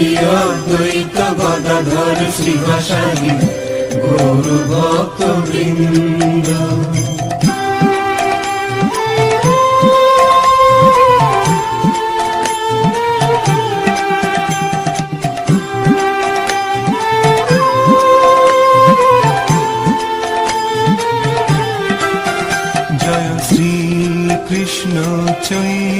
শ্রী অদ্বৈত গদাধর শ্রীবাসাদি গৌর ভক্ত বৃন্দ জয় শ্রী কৃষ্ণ চৈতন্য।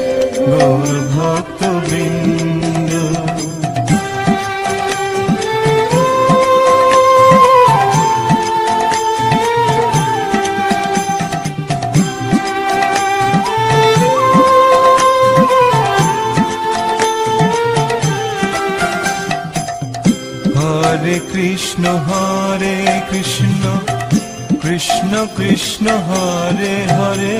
গৌর ভক্ত বৃন্দ হরে কৃষ্ণ হরে কৃষ্ণ কৃষ্ণ কৃষ্ণ হরে হরে।